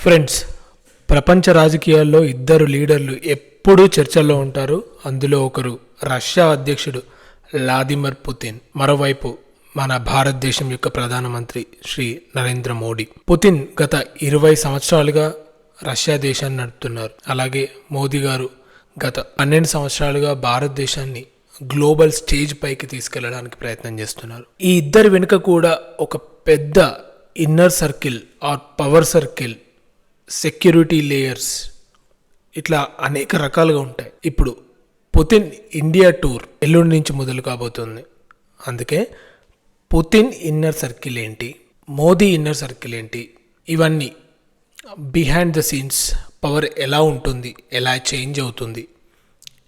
Friends ప్రపంచ రాజకీయాల్లో ఇద్దరు లీడర్లు ఎప్పుడూ చర్చల్లో ఉంటారు. అందులో ఒకరు రష్యా అధ్యక్షుడు వ్లాదిమిర్ పుతిన్. మరోవైపు మన భారతదేశం యొక్క ప్రధానమంత్రి శ్రీ నరేంద్ర మోడీ. పుతిన్ గత ఇరవై సంవత్సరాలుగా రష్యా దేశాన్ని నడుపుతున్నారు. అలాగే మోదీ గారు గత పన్నెండు సంవత్సరాలుగా భారతదేశాన్ని గ్లోబల్ స్టేజ్ పైకి తీసుకెళ్ళడానికి ప్రయత్నం చేస్తున్నారు. ఈ ఇద్దరి వెనుక కూడా ఒక పెద్ద inner circle or power circle security layers ఇట్లా అనేక రకాలుగా ఉంటాయి. ఇప్పుడు పుతిన్ ఇండియా టూర్ ఎల్లుండి నుంచి మొదలు కాబోతుంది. అందుకే పుతిన్ ఇన్నర్ సర్కిల్ ఏంటి మోదీ ఇన్నర్ సర్కిల్ ఏంటి ఇవన్నీ బిహైండ్ ద సీన్స్ పవర్ ఎలా ఉంటుంది ఎలా చేంజ్ అవుతుంది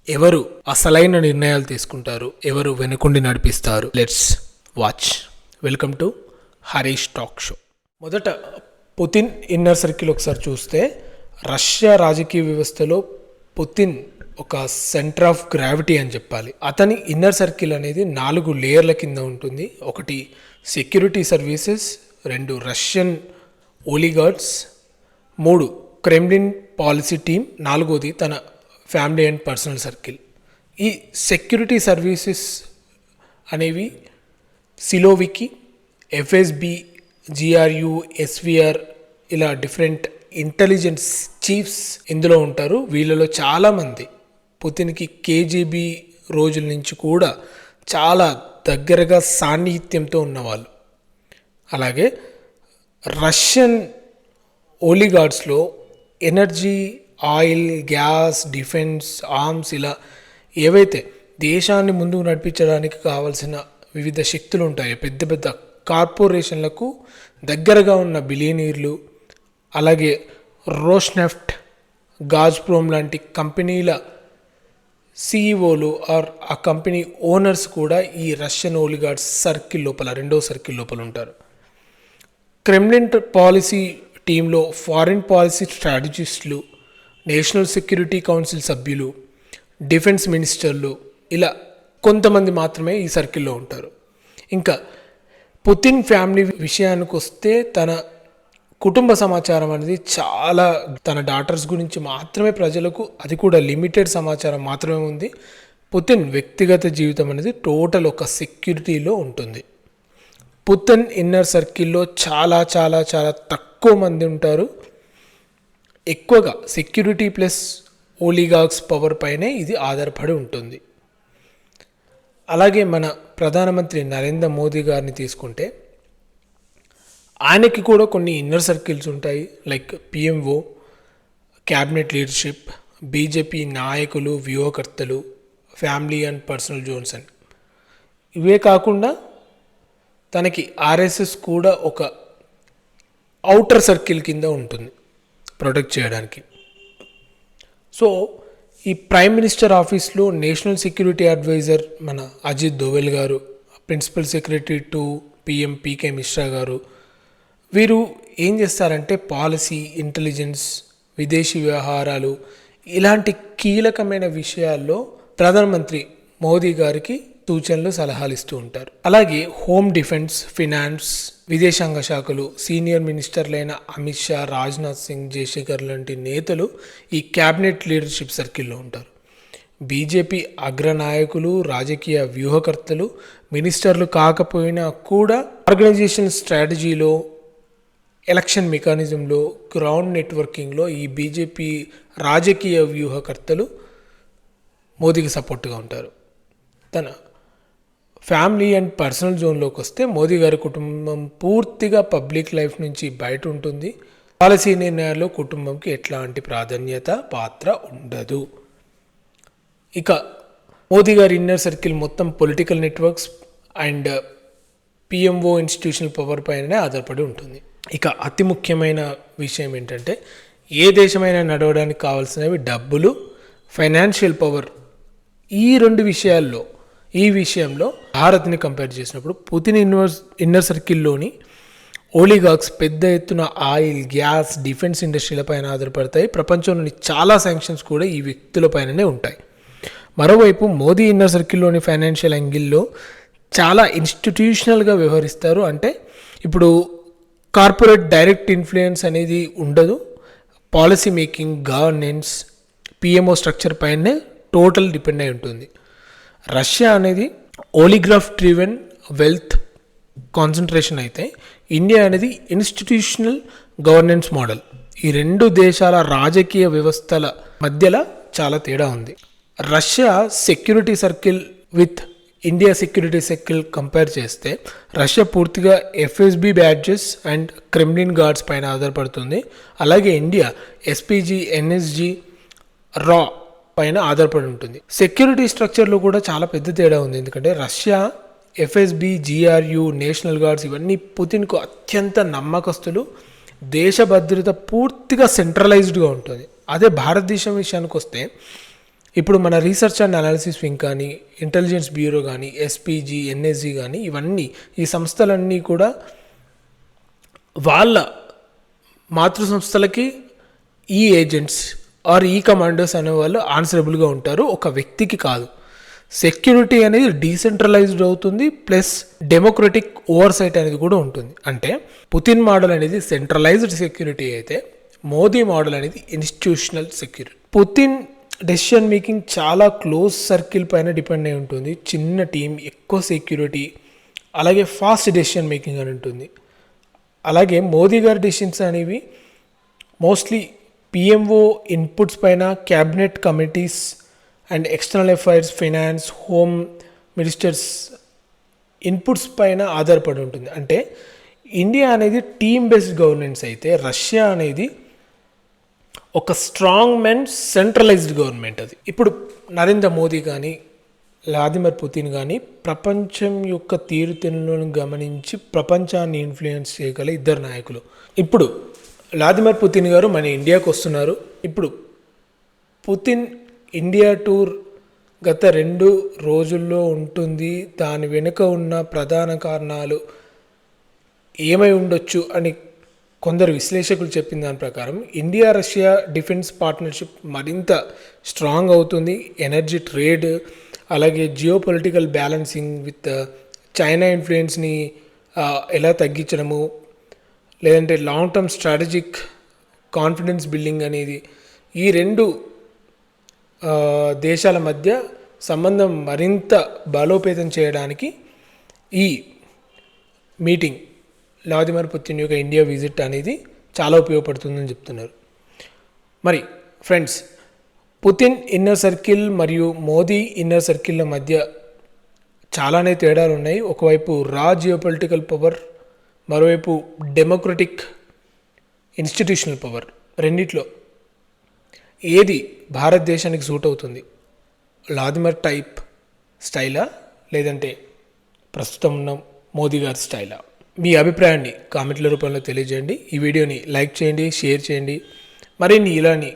ఎవరు అసలైన నిర్ణయాలు తీసుకుంటారు ఎవరు వెనుకుండి నడిపిస్తారు let's watch welcome to Harish talk show మొదట పుతిన్ ఇన్నర్ సర్కిల్ ఒకసారి చూస్తే రష్యా రాజకీయ వ్యవస్థలో పుతిన్ ఒక సెంటర్ ఆఫ్ గ్రావిటీ అని చెప్పాలి. అతని ఇన్నర్ సర్కిల్ అనేది నాలుగు లేయర్ల కింద ఉంటుంది. ఒకటి సెక్యూరిటీ సర్వీసెస్ రెండు రష్యన్ ఓలిగార్డ్స్ మూడు క్రెమ్లిన్ పాలసీ టీమ్ నాలుగోది తన ఫ్యామిలీ అండ్ పర్సనల్ సర్కిల్. ఈ సెక్యూరిటీ సర్వీసెస్ అనేవి సిలోవికి ఎఫ్ఎస్బి జిఆర్యు ఎస్విఆర్ ఇలా డిఫరెంట్ ఇంటెలిజెన్స్ చీఫ్స్ ఇందులో ఉంటారు. వీళ్ళలో చాలామంది. పుతిన్కి కేజీబీ రోజుల నుంచి కూడా చాలా దగ్గరగా సాన్నిహిత్యంతో ఉన్నవాళ్ళు. అలాగే Russian ఓలిగార్డ్స్లో energy oil gas defence arms ఇలా ఏవైతే దేశాన్ని ముందుకు నడిపించడానికి కావాల్సిన వివిధ శక్తులు ఉంటాయో పెద్ద పెద్ద కార్పొరేషన్లకు దగ్గరగా ఉన్న బిలియనీర్లు అలాగే రోష్నెఫ్ట్ గాజ్ప్రోమ్ లాంటి కంపెనీల సిఇఓలు ఆర్ ఆ కంపెనీ ఓనర్స్ కూడా ఈ రష్యన్ ఓలిగార్డ్స్ సర్కిల్ లోపల రెండో సర్కిల్ లోపల ఉంటారు. క్రెమ్లిన్ పాలసీ టీంలో ఫారిన్ పాలసీ స్ట్రాటజిస్టులు నేషనల్ సెక్యూరిటీ కౌన్సిల్ సభ్యులు డిఫెన్స్ మినిస్టర్లు ఇలా కొంతమంది మాత్రమే ఈ సర్కిల్లో ఉంటారు. ఇంకా పుతిన్ ఫ్యామిలీ విషయానికి వస్తే తన కుటుంబ సమాచారం అనేది చాలా తన డాటర్స్ గురించి మాత్రమే ప్రజలకు అది కూడా లిమిటెడ్ సమాచారం మాత్రమే ఉంది. పుతిన్ వ్యక్తిగత జీవితం అనేది టోటల్ ఒక సెక్యూరిటీలో ఉంటుంది. పుతిన్ ఇన్నర్ సర్కిల్లో చాలా చాలా చాలా తక్కువ మంది ఉంటారు. ఎక్కువగా సెక్యూరిటీ ప్లస్ ఓలిగాక్స్ పవర్ పైనే ఇది ఆధారపడి ఉంటుంది. అలాగే మన ప్రధానమంత్రి నరేంద్ర మోదీ గారిని తీసుకుంటే ఆయనకి కూడా కొన్ని ఇన్నర్ సర్కిల్స్ ఉంటాయి. Like PMO cabinet leadership BJP నాయకులు వ్యూహకర్తలు ఫ్యామిలీ అండ్ పర్సనల్ జోన్స్ అని. ఇవే కాకుండా తనకి ఆర్ఎస్ఎస్ కూడా ఒక అవుటర్ సర్కిల్ కింద ఉంటుంది. ప్రొటెక్ట్ చేయడానికి. సో ఈ ప్రైమ్ మినిస్టర్ ఆఫీస్లో నేషనల్ సెక్యూరిటీ అడ్వైజర్ మన అజిత్ దోవెల్ గారు principal secretary to PM PK Mishra గారు. వీరు ఏం చేస్తారంటే పాలసీ ఇంటెలిజెన్స్ విదేశీ వ్యవహారాలు ఇలాంటి కీలకమైన విషయాల్లో ప్రధానమంత్రి మోదీ గారికి సూచనలు సలహాలు ఇస్తూ ఉంటారు. అలాగే హోమ్ డిఫెన్స్ ఫినాన్స్ విదేశాంగ శాఖలు సీనియర్ మినిస్టర్లైన అమిత్ షా రాజ్నాథ్ సింగ్ జయశేఖర్ లాంటి నేతలు ఈ క్యాబినెట్ లీడర్షిప్ సర్కిల్లో ఉంటారు. బీజేపీ అగ్రనాయకులు రాజకీయ వ్యూహకర్తలు మినిస్టర్లు కాకపోయినా కూడా ఆర్గనైజేషన్ స్ట్రాటజీలో ఎలక్షన్ మెకానిజంలో గ్రౌండ్ నెట్వర్కింగ్లో ఈ బీజేపీ రాజకీయ వ్యూహకర్తలు మోదీకి సపోర్ట్గా ఉంటారు. తన ఫ్యామిలీ అండ్ పర్సనల్ జోన్లోకి వస్తే మోదీ గారి కుటుంబం పూర్తిగా పబ్లిక్ లైఫ్ నుంచి బయట ఉంటుంది. పాలసీ నిర్ణయాల్లో కుటుంబంకి ఎట్లాంటి ప్రాధాన్యత పాత్ర ఉండదు. ఇక మోదీ గారి ఇన్నర్ సర్కిల్ మొత్తం political networks and PMO institutional power పైననే ఆధారపడి ఉంటుంది. ఇక అతి ముఖ్యమైన విషయం ఏంటంటే ఏ దేశమైనా నడవడానికి కావాల్సినవి డబ్బులు ఫైనాన్షియల్ పవర్ ఈ రెండు విషయాల్లో ఈ విషయంలో భారత్ని కంపేర్ చేసినప్పుడు పుతిన్ ఇన్వర్ ఇన్నర్ సర్కిల్లోని ఓలిగాక్స్ పెద్ద ఎత్తున ఆయిల్ గ్యాస్ డిఫెన్స్ ఇండస్ట్రీలపైన ఆధారపడతాయి. ప్రపంచంలోని చాలా శాంక్షన్స్ కూడా ఈ వ్యక్తులపైననే ఉంటాయి. మరోవైపు మోదీ ఇన్నర్ సర్కిల్లోని ఫైనాన్షియల్ యాంగిల్లో చాలా ఇన్స్టిట్యూషనల్గా వ్యవహరిస్తారు. అంటే ఇప్పుడు కార్పొరేట్ డైరెక్ట్ ఇన్ఫ్లుయెన్స్ అనేది ఉండదు. Policy making governance PMO structure పైనే టోటల్ డిపెండ్ అయి ఉంటుంది. రష్యా అనేది ఓలిగ్రాఫ్ డ్రివెన్ వెల్త్ కాన్సన్ట్రేషన్ అయితే ఇండియా అనేది ఇన్స్టిట్యూషనల్ గవర్నెన్స్ మోడల్. ఈ రెండు దేశాల రాజకీయ వ్యవస్థల మధ్యలో చాలా తేడా ఉంది. Russia security circle with India security circle compare చేస్తే రష్యా పూర్తిగా FSB badges and Kremlin guards పైన ఆధారపడుతుంది. అలాగే ఇండియా ఎస్పీజీ ఎన్ఎస్జి రా పైన ఆధారపడి ఉంటుంది. సెక్యూరిటీ స్ట్రక్చర్లో కూడా చాలా పెద్ద తేడా ఉంది. ఎందుకంటే Russia FSB GRU national guards ఇవన్నీ పుతిన్కు అత్యంత నమ్మకస్తులు. దేశ భద్రత పూర్తిగా సెంట్రలైజ్డ్గా ఉంటుంది. అదే భారతదేశం విషయానికి వస్తే ఇప్పుడు మన రీసెర్చ్ అండ్ అనాలిసిస్ వింగ్ కానీ ఇంటెలిజెన్స్ బ్యూరో కానీ ఎస్పీజీ ఎన్ఎస్జీ కానీ ఇవన్నీ ఈ సంస్థలన్నీ కూడా వాళ్ళ మాతృ సంస్థలకి ఈ ఏజెంట్స్ ఆర్ ఈ కమాండర్స్ అనే వాళ్ళు ఆన్సరబుల్గా ఉంటారు. ఒక వ్యక్తికి కాదు. సెక్యూరిటీ అనేది డీసెంట్రలైజ్డ్ అవుతుంది ప్లస్ డెమోక్రటిక్ ఓవర్సైట్ అనేది కూడా ఉంటుంది. అంటే పుతిన్ మోడల్ అనేది సెంట్రలైజ్డ్ సెక్యూరిటీ అయితే మోదీ మోడల్ అనేది institutional security Putin decision making చాలా క్లోజ్ సర్కిల్ పైన డిపెండ్ అయి ఉంటుంది. చిన్న టీం ఎక్కువ సెక్యూరిటీ అలాగే ఫాస్ట్ డెసిషన్ మేకింగ్ అని ఉంటుంది. అలాగే మోదీ గారి డెసిషన్స్ అనేవి మోస్ట్లీ పిఎంఓ ఇన్పుట్స్ పైన cabinet committees and external affairs finance home ministers inputs పైన ఆధారపడి ఉంటుంది. అంటే ఇండియా అనేది టీమ్ బేస్డ్ గవర్నెన్స్ అయితే రష్యా అనేది ఒక స్ట్రాంగ్ మెన్ సెంట్రలైజ్డ్ గవర్నమెంట్ అది. ఇప్పుడు నరేంద్ర మోదీ కానీ వ్లాదిమిర్ పుతిన్ కానీ ప్రపంచం యొక్క తీరుతెన్నులను గమనించి ప్రపంచాన్ని ఇన్ఫ్లుయెన్స్ చేయగల ఇద్దరు నాయకులు. ఇప్పుడు వ్లాదిమిర్ పుతిన్ గారు మన ఇండియాకు వస్తున్నారు. ఇప్పుడు పుతిన్ ఇండియా టూర్ గత రెండు రోజుల్లో ఉంటుంది. దాని వెనుక ఉన్న ప్రధాన కారణాలు ఏమై ఉండొచ్చు అని కొందరు విశ్లేషకులు చెప్పిన దాని ప్రకారం ఇండియా రష్యా డిఫెన్స్ పార్ట్నర్షిప్ మరింత స్ట్రాంగ్ అవుతుంది. ఎనర్జీ ట్రేడ్ అలాగే geo political balancing with China ఇన్ఫ్లుయెన్స్ని ఎలా తగ్గించడము లేదంటే long term strategic confidence building అనేది ఈ రెండు దేశాల మధ్య సంబంధం మరింత బలోపేతం చేయడానికి ఈ మీటింగ్ వ్లాదిమిర్ పుతిన్ యొక్క ఇండియా విజిట్ అనేది చాలా ఉపయోగపడుతుందని చెప్తున్నారు. మరి ఫ్రెండ్స్ పుతిన్ ఇన్నర్ సర్కిల్ మరియు మోదీ ఇన్నర్ సర్కిల్ల మధ్య చాలానే తేడాలు ఉన్నాయి. ఒకవైపు రా జియోపొలిటికల్ పవర్ మరోవైపు డెమోక్రటిక్ ఇన్స్టిట్యూషనల్ పవర్ రెండిట్లో ఏది భారతదేశానికి సూట్ అవుతుంది? లాదిమర్ టైప్ స్టైలా లేదంటే ప్రస్తుతం ఉన్న మోదీ గారి స్టైలా? మీ అభిప్రాయాన్ని కామెంట్ల రూపంలో తెలియజేయండి. ఈ వీడియోని లైక్ చేయండి షేర్ చేయండి. మరిన్ని ఇలాని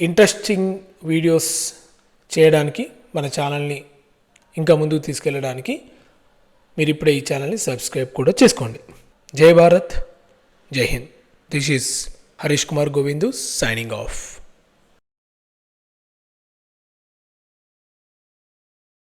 ఇంట్రెస్టింగ్ వీడియోస్ చేయడానికి మన ఛానల్ని ఇంకా ముందుకు తీసుకెళ్ళడానికి మీరు ఇప్పుడే ఈ ఛానల్ని సబ్స్క్రైబ్ కూడా చేసుకోండి. Jai Bharat Jai Hind. This is Harish Kumar Govindu signing off